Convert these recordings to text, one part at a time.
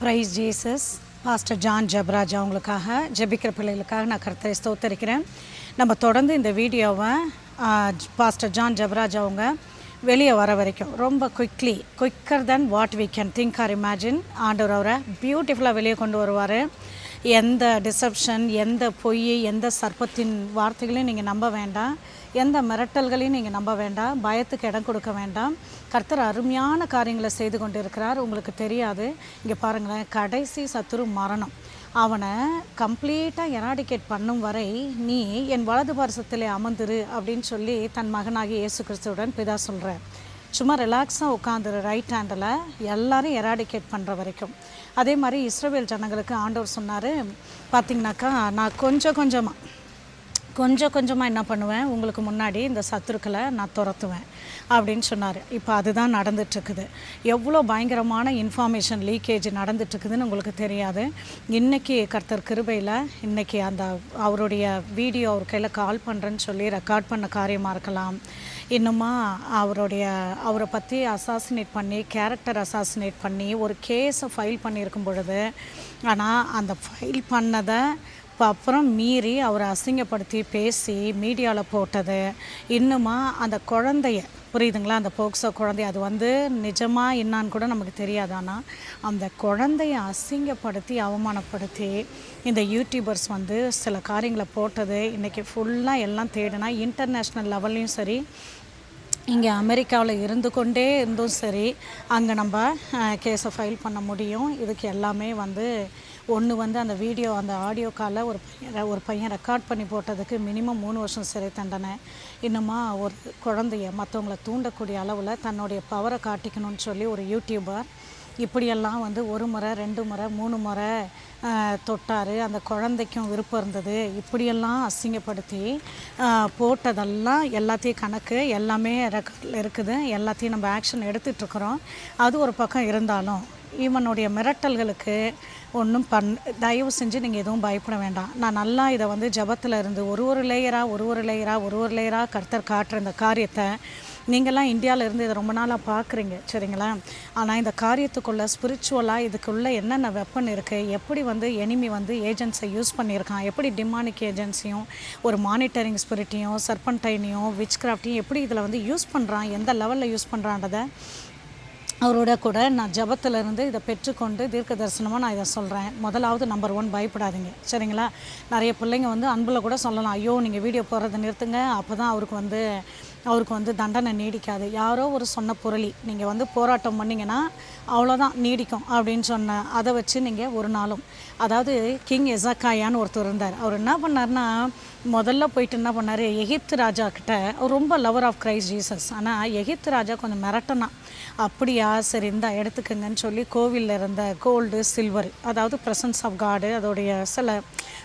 Praise Jesus pastor John Japraj அவங்களுக்காக ஜெபிக்கிற பிள்ளைகளுக்காக நான் கருத்தை ஸ்தோத்தரிக்கிறேன். நம்ம தொடர்ந்து இந்த வீடியோவை பாஸ்டர் ஜான் ஜப்ராஜ் அவங்க வெளியே வர வரைக்கும் ரொம்ப quickly quicker then what we can think or imagine ஆண்டவர் அவரை பியூட்டிஃபுல்லாக வெளியே கொண்டு வருவார். எந்த டிசப்ஷன் எந்த பொய் எந்த சர்ப்பத்தின் வார்த்தைகளையும் நீங்கள் நம்ப வேண்டாம். எந்த மிரட்டல்களையும் நீங்கள் நம்ப வேண்டாம். பயத்துக்கு இடம் கொடுக்க வேண்டாம். கர்த்தர் அருமையான காரியங்களை செய்து கொண்டு இருக்கிறார் உங்களுக்கு தெரியாது. இங்கே பாருங்களேன் கடைசி சத்துரு மரணம். அவனை கம்ப்ளீட்டாக எராடிகேட் பண்ணும் வரை நீ என் வலது பாரசத்தில் அமர்ந்துரு அப்படின்னு சொல்லி தன் மகனாகி இயேசு கிறிஸ்துவுடன் பிதா சொல்கிறார் சும்மா ரிலாக்ஸாக உட்காந்துரு ரைட் ஹேண்டில் எல்லாரும் எராடிகேட் பண்ணுற வரைக்கும். அதே மாதிரி இஸ்ரோவேல் ஜனங்களுக்கு ஆண்டவர் சொன்னார் பார்த்திங்கனாக்கா நான் கொஞ்சம் கொஞ்சமாக கொஞ்சம் கொஞ்சமாக என்ன பண்ணுவேன்? உங்களுக்கு முன்னாடி இந்த சத்துருக்களை நான் துரத்துவேன் அப்படின்னு சொன்னார். இப்போ அதுதான் நடந்துட்டுருக்குது. எவ்வளோ பயங்கரமான இன்ஃபார்மேஷன் லீக்கேஜ் நடந்துட்டுருக்குதுன்னு உங்களுக்கு தெரியாது. இன்றைக்கி கர்த்தர் கிருபையில் இன்றைக்கி அந்த அவருடைய வீடியோ அவர் கையில் கால் பண்ணுறேன்னு சொல்லி ரெக்கார்ட் பண்ண காரியமாக இருக்கலாம். இன்னுமா அவருடைய அவரை பற்றி அசாசினேட் பண்ணி கேரக்டர் அசாசினேட் பண்ணி ஒரு கேஸை ஃபைல் பண்ணியிருக்கும் பொழுது ஆனால் அந்த ஃபைல் பண்ணதை இப்போ அப்புறம் மீறி அவரை அசிங்கப்படுத்தி பேசி மீடியாவில் போட்டது. இன்னுமா அந்த குழந்தைய புரியுதுங்களா? அந்த போக்சோ குழந்தை அது வந்து நிஜமாக என்னான்னு கூட நமக்கு தெரியாது. ஆனால் அந்த குழந்தைய அசிங்கப்படுத்தி அவமானப்படுத்தி இந்த யூடியூபர்ஸ் வந்து சில காரியங்களை போட்டது. இன்றைக்கி ஃபுல்லாக எல்லாம் தேடினா இன்டர்நேஷ்னல் லெவல்லையும் சரி இங்கே அமெரிக்காவில் இருந்து கொண்டே இருந்தும் சரி அங்கே நம்ம கேஸை ஃபைல் பண்ண முடியும். இதுக்கு எல்லாமே வந்து ஒன்று வந்து அந்த வீடியோ அந்த ஆடியோ காலில் ஒரு பையன் ஒரு பையன் ரெக்கார்ட் பண்ணி போட்டதுக்கு மினிமம் மூணு வருஷம் சிறை தண்டனை. இன்னுமா ஒரு குழந்தைய மற்றவங்கள தூண்டக்கூடிய அளவில் தன்னுடைய பவரை காட்டிக்கணும்னு சொல்லி ஒரு யூடியூபர் இப்படியெல்லாம் வந்து ஒரு முறை ரெண்டு முறை மூணு முறை தொட்டார். அந்த குழந்தைக்கும் விருப்பம் இருந்தது. இப்படியெல்லாம் அசிங்கப்படுத்தி போட்டதெல்லாம் எல்லாத்தையும் கணக்கு எல்லாமே ரெக்கார்டில் இருக்குது. எல்லாத்தையும் நம்ம ஆக்ஷன் எடுத்துகிட்ருக்குறோம் அது ஒரு பக்கம் இருந்தாலும். இவனுடைய மிரட்டல்களுக்கு ஒன்றும் பண் தயவு செஞ்சு நீங்கள் எதுவும் பயப்பட வேண்டாம். நான் நல்லா இதை வந்து ஜபத்தில் இருந்து ஒரு ஒரு லேயராக ஒரு ஒரு லேயராக ஒரு ஒரு லேயராக கர்த்தர் காட்டுற இந்த காரியத்தை நீங்கள்லாம் இந்தியாவில் இருந்து இதை ரொம்ப நாளாக பார்க்குறீங்க சரிங்களா? ஆனால் இந்த காரியத்துக்குள்ளே ஸ்பிரிச்சுவலாக இதுக்குள்ளே என்னென்ன வெப்பன் இருக்குது எப்படி வந்து எனிமி வந்து ஏஜென்ட்ஸை யூஸ் பண்ணியிருக்கான்? எப்படி டிமானிக் ஏஜென்சியும் ஒரு மானிட்டரிங் ஸ்பிரிட்டையும் சர்பன்டைனையும் விச் கிராஃப்டையும் எப்படி இதில் வந்து யூஸ் பண்ணுறான் எந்த லெவலில் யூஸ் பண்ணுறான்றதை அவரோட கூட நான் ஜபத்திலிருந்து இதை பெற்றுக்கொண்டு தீர்க்க தரிசனமாக நான் இதை சொல்கிறேன் முதலாவது நம்பர் ஒன் பயப்படாதீங்க. சரிங்களா? நிறைய பிள்ளைங்க வந்து அன்பில் கூட சொல்லலாம் ஐயோ நீங்கள் வீடியோ போடுறதை நிறுத்துங்க. அப்போ தான் அவருக்கு வந்து அவருக்கு வந்து தண்டனை நீடிக்காது. யாரோ ஒரு சொன்ன புரளி நீங்கள் வந்து போராட்டம் பண்ணிங்கன்னா அவ்வளோதான் நீடிக்கும். அப்படின்னு சொன்ன அதை வச்சு நீங்கள் ஒரு நாளும். அதாவது கிங் எசக்காயான்னு ஒருத்தர் இருந்தார். அவர் என்ன பண்ணார்னா முதல்ல போயிட்டு என்ன பண்ணார்? எகிப்து ராஜா கிட்ட ரொம்ப லவர் ஆஃப் கிரைஸ்ட் ஜீசஸ் ஆனால் எகிப்து ராஜா கொஞ்சம் மிரட்டனா அப்படியா? சரி இந்தா எடுத்துக்கங்கன்னு சொல்லி கோவிலில் இருந்த கோல்டு சில்வர் அதாவது ப்ரெசன்ஸ் ஆஃப் காடு அதோடைய சில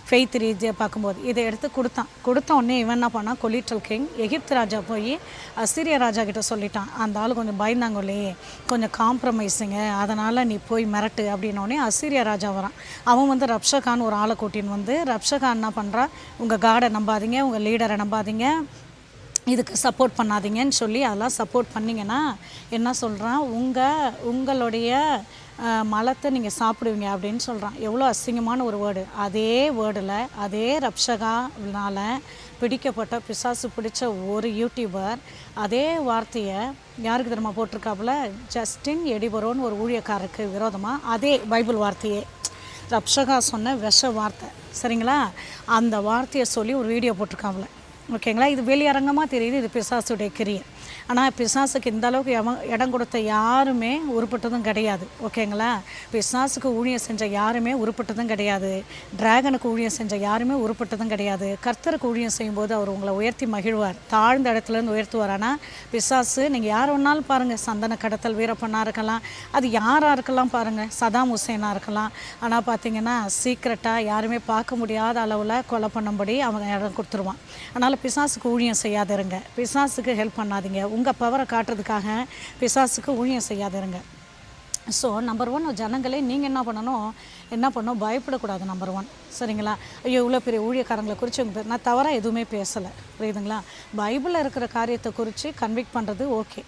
ஃபெய்த் ரீதியாக பார்க்கும்போது இதை எடுத்து கொடுத்தான். கொடுத்த உடனே இவன் என்ன பண்ணான்? கொலிட்டல் கிங் எகிப்து ராஜா போய் அசிரிய ராஜா கிட்ட சொல்லிட்டான். அந்த ஆள் கொஞ்சம் பயந்தாங்கொல்லே கொஞ்சம் காம்ப்ரமைஸுங்க அதனால் நீ போய் மிரட்டு அப்படின்னோடனே அசிரிய ராஜா வரான். அவன் வந்து ரப்ஷகான் ஒரு ஆளை கூட்டின்னு வந்து ரப்ஷகான் என்ன பண்ணுறான் உங்கள் காடை நம்பாதீங்க உங்கள் லீடரை நம்பாதீங்க இதுக்கு சப்போர்ட் பண்ணாதீங்கன்னு சொல்லி அதெல்லாம் சப்போர்ட் பண்ணிங்கன்னா என்ன சொல்கிறான் உங்கள் உங்களுடைய மலத்தை நீங்கள் சாப்பிடுவீங்க அப்படின்னு சொல்கிறான் எவ்வளோ அசிங்கமான ஒரு வேர்டு அதே வேர்டில் அதே ரப்ஷகானால் பிடிக்கப்பட்ட பிசாசு பிடிச்ச ஒரு யூடியூபர் அதே வார்த்தையை யாருக்கு தெரியுமா போட்டிருக்காப்புல? ஜஸ்டின் எடிபரோன்னு ஒரு ஊழியக்காரருக்கு விரோதமாக அதே பைபிள் வார்த்தையே. ரப்ஷகா சொன்ன விஷ வார்த்தை. சரிங்களா? அந்த வார்த்தையை சொல்லி ஒரு வீடியோ போட்டிருக்காப்புல. ஓகேங்களா? இது வெளியரங்கமாக தெரியுது இது பிசாசுடைய கிரியை. ஆனால் பிசாசுக்கு இந்த அளவுக்கு இடம் கொடுத்த யாருமே உருப்பட்டதும் கிடையாது. ஓகேங்களா? பிசாசுக்கு ஊழியம் செஞ்ச யாருமே உருப்பட்டதும் கிடையாது. டிராகனுக்கு ஊழியம் செஞ்ச யாருமே உருப்பட்டதும் கிடையாது. கர்த்தருக்கு ஊழியம் செய்யும்போது அவர் உங்களை உயர்த்தி மகிழ்வார். தாழ்ந்த இடத்துலேருந்து உயர்த்துவார். ஆனால் பிசாசு நீங்கள் யார் வேணாலும் பாருங்கள் சந்தன கடத்தல் வீரப்பண்ணா இருக்கலாம். அது யாராக இருக்கலாம் பாருங்கள் சதாம் ஹுசேனாக இருக்கலாம். ஆனால் பார்த்தீங்கன்னா சீக்ரெட்டாக யாருமே பார்க்க முடியாத அளவில் கொலை பண்ணும்படி அவங்க இடம் கொடுத்துருவான். அதனால் பிசாசுக்கு ஊழியம் செய்யாதிருங்க. பிசாசுக்கு ஹெல்ப் பண்ணாதீங்க. உங்கள் பவரை காட்டுறதுக்காக பிசாசுக்கு ஊழியம் செய்யாதிருங்க. ஸோ நம்பர் ஒன் ஜனங்களே நீங்கள் என்ன பண்ணணும்? என்ன பண்ணணும்? பயப்படக்கூடாது நம்பர் ஒன் சரிங்களா? ஐயோ இவ்வளோ பெரிய ஊழியக்காரங்களை குறித்து உங்க நான் தவறாக எதுவுமே பேசலை. புரியுதுங்களா? பைபிளில் இருக்கிற காரியத்தை குறித்து கன்விக்ட் பண்ணுறது ஓகே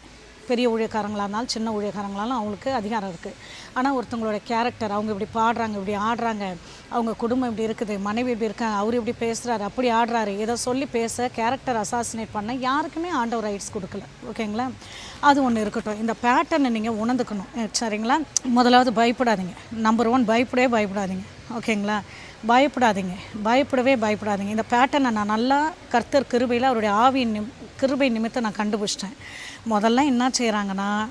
பெரிய ஊழியக்காரங்களாக இருந்தாலும் சின்ன ஊழியக்காரங்களாலும் அவங்களுக்கு அதிகாரம் இருக்குது ஆனால் ஒருத்தவங்களோட கேரக்டர் அவங்க இப்படி பாடுறாங்க இப்படி ஆடுறாங்க அவங்க குடும்பம் இப்படி இருக்குது மனைவி இப்படி இருக்காங்க அவர் இப்படி பேசுகிறாரு அப்படி ஆடுறாரு இதை சொல்லி பேச கேரக்டர் அசாசினேட் பண்ண யாருக்குமே ஆண்டவர் ரைட்ஸ் கொடுக்கல. ஓகேங்களா? அது ஒன்று இருக்கட்டும். இந்த பேட்டர்னை நீங்கள் உணர்ந்துக்கணும். சரிங்களா? முதலாவது பயப்படாதீங்க. நம்பர் ஒன் பயப்படவே பயப்படாதீங்க. ஓகேங்களா? பயப்படாதீங்க. பயப்படவே பயப்படாதீங்க. இந்த பேட்டர்னை நான் நல்லா கர்த்தர் கிருபையில் அவருடைய ஆவியின் நிம் கிருபை நிமித்தம் நான் கண்டுபிடிச்சிட்டேன். முதல்ல என்ன செய்கிறாங்கன்னா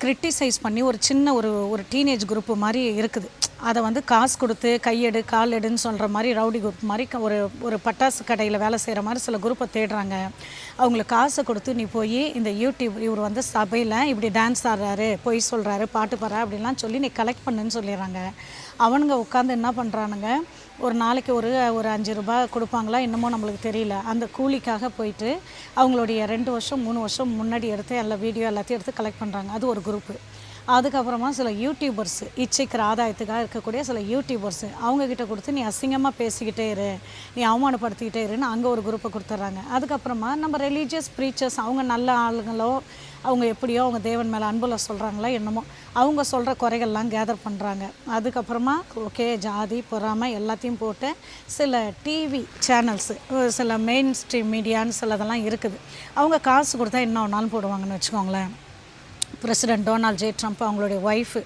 கிரிட்டிசைஸ் பண்ணி ஒரு சின்ன ஒரு ஒரு டீனேஜ் குரூப்பு மாதிரி இருக்குது. அதை வந்து காசு கொடுத்து கையெடு கால் எடுன்னு சொல்கிற மாதிரி ரவுடி குரூப் மாதிரி ஒரு ஒரு பட்டாசு கடையில் வேலை செய்கிற மாதிரி சில குரூப்பை தேடுறாங்க. அவங்களுக்கு காசை கொடுத்து நீ போய் இந்த யூடியூப் இவர் வந்து சபையில் இப்படி டான்ஸ் ஆடுறாரு பொய் சொல்கிறாரு பாட்டு பாடுறா அப்படின்லாம் சொல்லி நீ கலெக்ட் பண்ணுன்னு சொல்லிடுறாங்க. அவனுங்க உட்காந்து என்ன பண்ணுறானுங்க ஒரு நாளைக்கு ஒரு ஒரு அஞ்சு ரூபா கொடுப்பாங்களா என்னமோ நம்மளுக்கு தெரியல. அந்த கூலிக்காக போயிட்டு அவங்களுடைய ரெண்டு வருஷம் மூணு வருஷம் முன்னாடி எடுத்து எல்லா வீடியோ எல்லாத்தையும் எடுத்து கலெக்ட் பண்ணுறாங்க அது ஒரு குரூப்பு அதுக்கப்புறமா சில யூடியூபர்ஸ் இச்சைக்கிற ஆதாயத்துக்காக இருக்கக்கூடிய சில யூடியூபர்ஸு அவங்கக்கிட்ட கொடுத்து நீ அசிங்கமாக பேசிக்கிட்டே இரு. நீ அவமானப்படுத்திக்கிட்டே இருன்னு அங்கே ஒரு குரூப்பை கொடுத்துட்றாங்க அதுக்கப்புறமா நம்ம ரிலீஜியஸ் ப்ரீச்சர்ஸ் அவங்க நல்ல ஆளுங்களோ அவங்க எப்படியோ அவங்க தேவன் மேலே அன்புல சொல்கிறாங்களோ என்னமோ அவங்க சொல்கிற குறைகள்லாம் கேதர் பண்ணுறாங்க அதுக்கப்புறமா ஓகே ஜாதி பொறாமை எல்லாத்தையும் போட்டு சில டிவி சேனல்ஸு சில மெயின் ஸ்ட்ரீம் மீடியான்னு சிலதெல்லாம் இருக்குது. அவங்க காசு கொடுத்தா என்ன ஒன்றாலும் போடுவாங்கன்னு வச்சுக்கோங்களேன். பிரசிடென்ட் டொனால்ட் ஜே ட்ரம்ப் அவங்களுடைய ஒய்ஃபு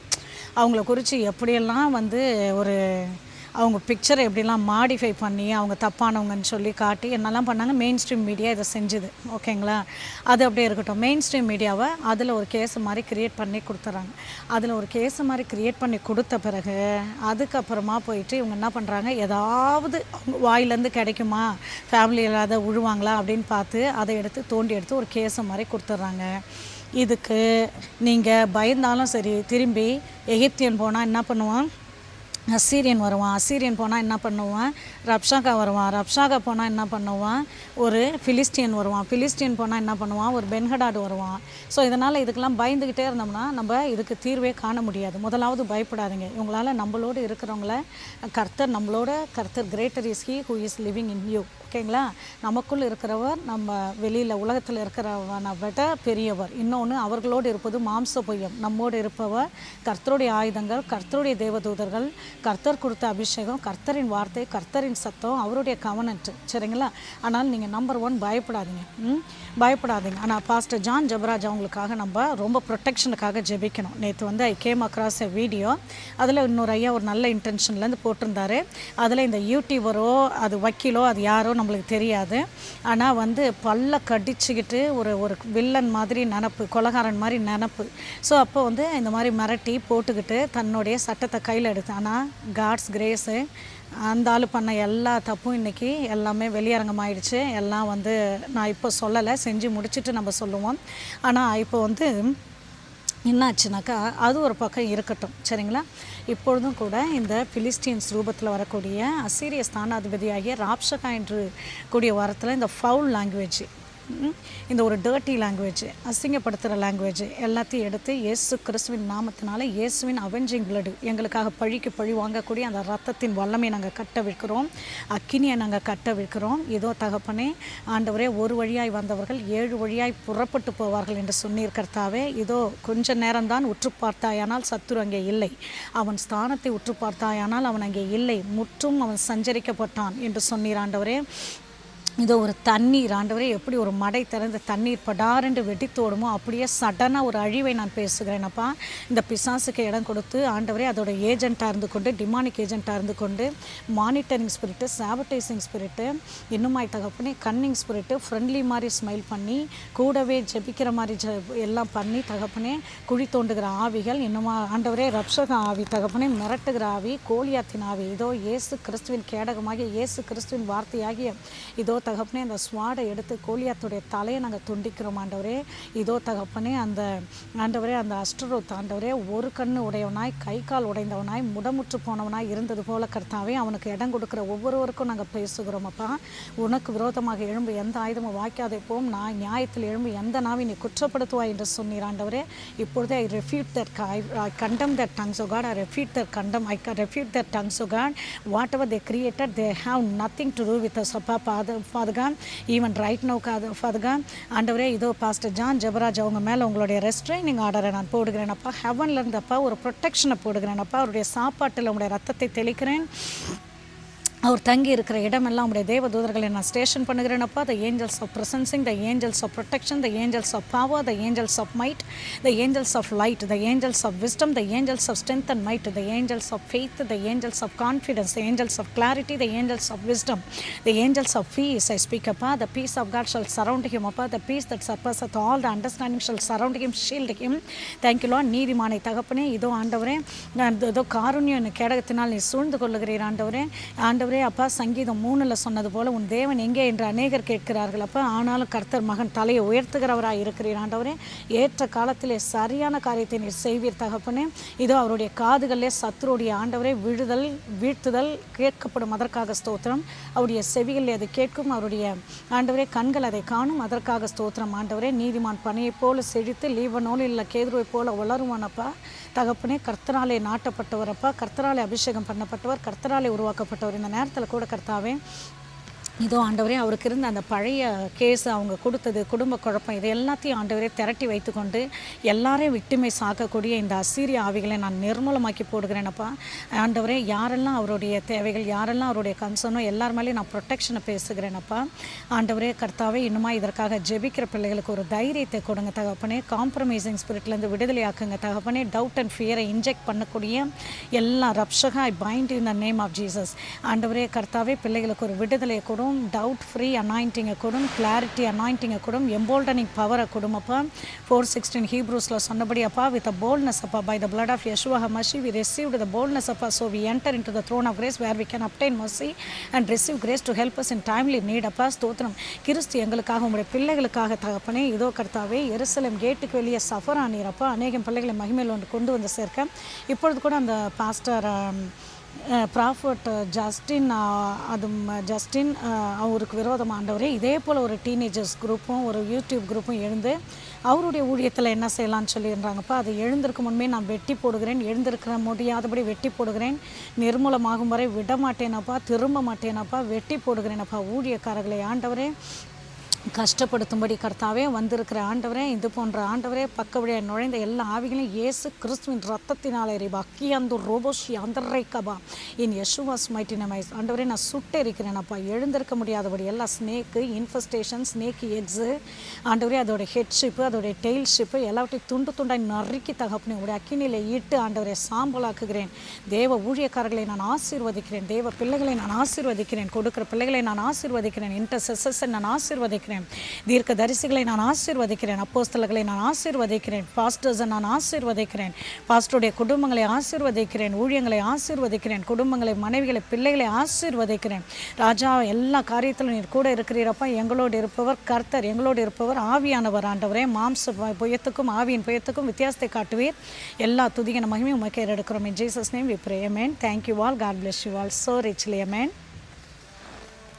அவங்கள குறித்து எப்படியெல்லாம் வந்து ஒரு அவங்க பிக்சரை எப்படிலாம் மாடிஃபை பண்ணி அவங்க தப்பானவங்கன்னு சொல்லி காட்டி என்னெல்லாம் பண்ணாங்க? மெயின் ஸ்ட்ரீம் மீடியா இதை செஞ்சுது. ஓகேங்களா அது அப்படியே இருக்கட்டும். மெயின் ஸ்ட்ரீம் மீடியாவை அதில் ஒரு கேஸ் மாதிரி க்ரியேட் பண்ணி கொடுத்துட்றாங்க அதில் ஒரு கேஸ் மாதிரி க்ரியேட் பண்ணி கொடுத்த பிறகு அதுக்கப்புறமா போயிட்டு இவங்க என்ன பண்ணுறாங்க ஏதாவது அவங்க வாயிலேருந்து கிடைக்குமா? ஃபேமிலியில் அதை உழுவாங்களா? அப்படின்னு பார்த்து அதை எடுத்து தோண்டி எடுத்து ஒரு கேஸை மாதிரி கொடுத்துட்றாங்க இதுக்கு நீங்கள் பயந்தாலும் சரி திரும்பி எகிப்தியன் போனால் என்ன பண்ணுவான்? அசீரியன் வருவான். அசீரியன் போனால் என்ன பண்ணுவான்? ரப்ஷாகா வருவான். ரப்ஷாகா போனால் என்ன பண்ணுவான்? ஒரு ஃபிலிஸ்டியன் வருவான். ஃபிலிஸ்டியன் போனால் என்ன பண்ணுவான்? ஒரு பென்ஹடாடு வருவான். ஸோ இதனால் இதுக்கெல்லாம் பயந்துக்கிட்டே இருந்தோம்னா நம்ம இதுக்கு தீர்வே காண முடியாது. முதலாவது பயப்படாதீங்க. இவங்களால் நம்மளோடு இருக்கிறவங்கள கர்த்தர் நம்மளோட கர்த்தர் greater is he who is living in you ஓகேங்களா நமக்குள் இருக்கிறவர் நம்ம வெளியில் உலகத்தில் இருக்கிறவனை விட பெரியவர். இன்னொன்று அவர்களோடு இருப்பது மாம்ச பொய்யம். நம்மோடு இருப்பவர் கர்த்தருடைய ஆயுதங்கள் கர்த்தருடைய தேவதூதர்கள் கர்த்தர் கொடுத்த அபிஷேகம் கர்த்தரின் வார்த்தை கர்த்தரின் சத்தம் அவருடைய கவனன்ட்டு சரிங்களா? ஆனால் நீங்கள் நம்பர் ஒன் பயப்படாதீங்க. பயப்படாதீங்க. ஆனால் பாஸ்டர் ஜான் ஜபராஜ் அவங்களுக்காக நம்ம ரொம்ப ப்ரொடெக்ஷனுக்காக ஜெபிக்கணும். நேற்று வந்து I came across a video அதில் இன்னொரு ஐயா ஒரு நல்ல இன்டென்ஷன்லேருந்து போட்டிருந்தாரு. அதில் இந்த யூடியூபரோ அது வக்கீலோ அது யாரோ நம்மளுக்கு தெரியாது. ஆனால் வந்து பல்ல கடிச்சுக்கிட்டு ஒரு ஒரு வில்லன் மாதிரி நினப்பு கொலகாரன் மாதிரி நினப்பு. ஸோ அப்போ வந்து இந்த மாதிரி மிரட்டி போட்டுக்கிட்டு தன்னுடைய சட்டத்தை கையில் எடுத்து ஆனால் காட்ஸ் கிரேஸு அந்த ஆள் பண்ண எல்லா தப்பும் இன்றைக்கி எல்லாமே வெளியரங்கமாயிடுச்சு. எல்லாம் வந்து நான் இப்போ சொல்லலை செஞ்சு முடிச்சுட்டு நம்ம சொல்லுவோம். ஆனால் இப்போ வந்து என்னாச்சுனாக்கா அது ஒரு பக்கம் இருக்கட்டும். சரிங்களா? இப்பொழுதும் கூட இந்த பிலிஸ்டீன்ஸ் ரூபத்தில் வரக்கூடிய அசீரிய ஸ்தானாதிபதியாகிய ராப்ஷகா என்று கூடிய வாரத்தில் இந்த ஃபவுல் லாங்குவேஜ் இந்த ஒரு டர்ட்டி லாங்குவேஜ் அசிங்கப்படுத்துகிற லாங்குவேஜ் எல்லாத்தையும் எடுத்து இயேசு கிறிஸ்துவின் நாமத்தினால இயேசுவின் அவெஞ்சிங் blood எங்களுக்காக பழிக்கு பழி வாங்கக்கூடிய அந்த ரத்தத்தின் வல்லமை நாங்கள் கட்ட விற்கிறோம் அக்கினியை நாங்கள் கட்ட விற்கிறோம் இதோ தகப்பனே ஆண்டவரே ஒரு வழியாய் வந்தவர்கள் ஏழு வழியாய் புறப்பட்டு போவார்கள் என்று சொன்னீர் இதோ கொஞ்ச நேரம்தான் உற்று பார்த்தாயானால் சத்துரு அங்கே இல்லை. அவன் ஸ்தானத்தை உற்று பார்த்தாயானால் அவன் அங்கே இல்லை. முற்றும் அவன் சஞ்சரிக்கப்பட்டான் என்று சொன்னீர் ஆண்டவரே. இதோ ஒரு தண்ணீர் ஆண்டவரே எப்படி ஒரு மடை திறந்த தண்ணீர் படாரென்று வெடித்தோடுமோ அப்படியே சடனாக ஒரு அழிவை நான் பேசுகிறேனப்பா இந்த பிசாசுக்கு இடம் கொடுத்து ஆண்டவரே அதோட ஏஜெண்ட்டாக இருந்து கொண்டு டிமானிக் ஏஜெண்ட்டாக இருந்து கொண்டு மானிட்டரிங் ஸ்பிரிட்டு சாபடைசிங் ஸ்பிரிட்டு இன்னுமாய் தகப்பனே கன்னிங் ஸ்பிரிட்டு ஃப்ரெண்ட்லி மாதிரி ஸ்மைல் பண்ணி கூடவே ஜெபிக்கிற மாதிரி ஜ எல்லாம் பண்ணி தகப்பனே குழி தோண்டுகிற ஆவிகள் இன்னுமா ஆண்டவரே ரப்ஷக ஆவி தகப்பனே மிரட்டுகிற ஆவி கோலியாத்தின் ஆவி இதோ இயேசு கிறிஸ்துவின் கேடகமாகிய இயேசு கிறிஸ்துவின் வார்த்தையாகிய இதோ தகப்பனே அந்த ஸ்வாடை எடுத்து கோலியாத்துடைய தலையை நாங்கள் துண்டிக்கிறோம் ஆண்டவரே. இதோ தகப்பனே அந்த ஆண்டவரே அந்த அஷ்டரோத் ஆண்டவரே ஒரு கண்ணு உடையவனாய் கை கால் உடைந்தவனாய் முடமுற்று போனவனாய் இருந்தது போல கர்த்தாவே அவனுக்கு இடம் கொடுக்குற ஒவ்வொருவருக்கும் நாங்கள் பேசுகிறோம் அப்பா. உனக்கு விரோதமாக எழும்பு எந்த ஆயுதமும் வாய்க்காதே போம். நான் நியாயத்தில் எழும்பு எந்த நாவை நீ குற்றப்படுத்துவாய் என்று சொன்னீர் ஆண்டவரே. இப்பொழுதே ஐ refute that I condemn that tongues O God I refute that condemn I refute that tongues O God whatever they created they have nothing to do with us அப்பா. Father God even right now father God ஆண்டவரே இதோ pastor John Jebaraj அவங்க மேலே உங்களுடைய restraining ஆர்டரை நான் போடுகிறேனப்பா ஹெவன்ல இருந்தப்பா ஒரு ப்ரொடெக்ஷனை போடுகிறேனப்பா அவருடைய சாப்பாட்டில் உங்களுடைய ரத்தத்தை தெளிக்கிறேன். அவர் தங்கி இருக்கிற இடமெல்லாம் உடைய தேவ தூதர்களை நான் station பண்ணுகிறேனப்பா the angels of presencing the angels of protection the angels of power the angels of might the angels of light the angels of wisdom the angels of strength and might the angels of faith the angels of confidence the angels of clarity the angels of wisdom the angels of peace I speak அப்பா the peace of God shall surround him அப்பா the peace that surpasseth all the understanding shall surround him shield him தேங்க்யூலா நீதிமானை தகப்பனே இதோ ஆண்டவரே நான் இதோ காருண்யம் கேடகத்தினால் நீ சூழ்ந்து கொள்ளுகிறீர் ஆண்டவரே ஆண்டவரே அப்பா சங்கீதம் மூணில் சொன்னது போல உன் தேவன் எங்கே? என்று அநேகர் கேட்கிறார்கள். அப்போ ஆனாலும் கர்த்தர் மகன் தலையை உயர்த்துகிறவராக இருக்கிறீர் ஆண்டவரே. ஏற்ற காலத்திலே சரியான காரியத்தை நீர் செய்வீர் தகப்பனே. இதோ அவருடைய காதுகளிலே சத்துருடைய ஆண்டவரே விழுதல் வீழ்த்துதல் கேட்கப்படும். அதற்காக ஸ்தோத்திரம். அவருடைய செவிகளில் அது கேட்கும். அவருடைய ஆண்டவரே கண்கள் அதை காணும். அதற்காக ஸ்தோத்திரம். ஆண்டவரே நீதிமான் பணியைப் போல செழித்து லீவனோல் இல்லை கேதுருவை போல வளருவானப்பா தகப்பனே கர்த்தராலே நாட்டப்பட்டவரப்பா கர்த்தராலே அபிஷேகம் பண்ணப்பட்டவர் கர்த்தராலே உருவாக்கப்பட்டவர். இந்த நேரத்தில் கூட கர்த்தாவே இதோ ஆண்டவரே அவருக்கு இருந்த அந்த பழைய கேஸ் அவங்க கொடுத்தது குடும்ப குழப்பம் இது எல்லாத்தையும் ஆண்டவரே திரட்டி வைத்துக்கொண்டு எல்லாரையும் விட்டுமை சாக்கக்கூடிய இந்த அசீரிய ஆவிகளை நான் நிர்மூலமாக்கி போடுகிறேனப்பா. ஆண்டவரே யாரெல்லாம் அவருடைய தேவைகள் யாரெல்லாம் அவருடைய கன்சர்னோ எல்லார் மேலேயும் நான் ப்ரொடெக்ஷனை பேசுகிறேனப்பா. ஆண்டவரே கர்த்தாவே இன்னுமா இதற்காக ஜெபிக்கிற பிள்ளைகளுக்கு ஒரு தைரியத்தை கொடுங்க தகப்பனே. காம்ப்ரமைசிங் ஸ்பிரிட்லேருந்து விடுதலையாக்குங்க தகப்பனே. டவுட் அண்ட் ஃபியரை இன்ஜெக்ட் பண்ணக்கூடிய எல்லா Rabshakeh I bind in the name of Jesus ஆண்டவரே கர்த்தாவே பிள்ளைகளுக்கு ஒரு விடுதலையை கொடு. கொடும் டவுட் ஃப்ரீ அனாயிண்டிங்கை கொடும் கிளாரிட்டி அனாயிண்டிங்கை கொடும் எம்போல்டனிங் பவரை கொடுமப்பா ஃபோர் சிக்ஸ்டீன் ஹீப்ரூஸில் சொன்னபடி அப்பா வித் அ போல்ட்னஸ் அப்பா by the blood of Yeshua Hamashiach we receive the boldness அப்பா. So we enter into the throne of grace where we can obtain mercy and receive grace to help us in timely need அப்பா. ஸ்தோத்திரம். கிறிஸ்து எங்களுக்காக உங்களுடைய பிள்ளைகளுக்காக தகப்பனே இதோ கர்த்தாவே எருசலம் கேட்டுக்கு வெளியே சஃபர் ஆனீரப்பா அநேகம் பிள்ளைகளை மகிமையில் ஒன்று கொண்டு வந்து சேர்க்க. இப்பொழுது கூட அந்த பாஸ்டர் ப்ராஃபர்ட் ஜஸ்டின் அது ம- ஜஸ்டின் அவருக்கு விரோதமாக ஆண்டவரே. இதே போல் ஒரு டீனேஜர்ஸ் குரூப்பும் ஒரு யூடியூப் குரூப்பும் எழுந்து அவருடைய ஊழியத்தில் என்ன செய்யலாம்னு சொல்லியிருந்தாங்கப்பா அது எழுந்திருக்கு முன்பே நான் வெட்டி போடுகிறேன் எழுந்திருக்கிற முடியாதபடி வெட்டி போடுகிறேன் நிர்மூலமாகும் வரை விட மாட்டேனப்பா திரும்ப மாட்டேனப்பா வெட்டி போடுகிறேனப்பா ஊழியக்காரர்களை ஆண்டவரே கஷ்டப்படுத்தும்படி கர்த்தாவே வந்திருக்கிற ஆண்டவரே இது போன்ற ஆண்டவரே பக்க வழியாக நுழைந்த எல்லா ஆவிகளையும் இயேசு கிறிஸ்துவின் ரத்தத்தினாலே ரிபா அக்கியந்து ரோபோஷி அந்தரை கபா இன் யசுவாஸ் மைட்டி நமைஸ் ஆண்டவரே நான் சுட்டு இருக்கிறேன் அப்பா. எழுந்திருக்க முடியாதபடி எல்லா ஸ்னேக்கு இன்ஃபஸ்டேஷன் ஸ்னேக் எக்ஸு ஆண்டவரே அதோட ஹெட்ஷிப்பு அதோடைய டெய்ல்ஷிப்பு எல்லாவற்றையும் துண்டு துண்டாய் நறுக்கி தகப்பனே உடைய அக்கினியில் ஈட்டு ஆண்டவரை சாம்பலாக்குகிறேன். தேவ ஊழியக்காரர்களை நான் ஆசீர்வதிக்கிறேன். தேவ பிள்ளைகளை நான் ஆசீர்வதிக்கிறேன். கொடுக்கிற பிள்ளைகளை நான் ஆசீர்வதிக்கிறேன். இன்டர்செசஸை நான் ஆசீர்வதிக்கிறேன். தீர்க்க தரிசிகளை நான் ஆசீர்வதிக்கிறேன். அப்போஸ்தலர்களை நான் ஆசீர்வதிக்கிறேன். பாஸ்டர்ஸை நான் ஆசீர்வதிக்கிறேன். பாஸ்டருடைய குடும்பங்களை ஆசீர்வதிக்கிறேன். ஊழியங்களை ஆசீர்வதிக்கிறேன். குடும்பங்களை மனைவிகளை பிள்ளைகளை ஆசீர்வதிக்கிறேன். ராஜா எல்லா காரியத்திலும் நீர் கூட இருக்கிறீரப்பா. எங்களோடு இருப்பவர் கர்த்தர். எங்களோடு இருப்பவர் ஆவியானவர் ஆண்டவரே. மாம்ச புயத்துக்கும் ஆவியின் புயத்துக்கும் வித்தியாசத்தை காட்டுவீர். எல்லா துதிகன மகிமையும் உமக்கு எடுக்கிறோம் in Jesus name we pray thank you all God bless you all so richly amen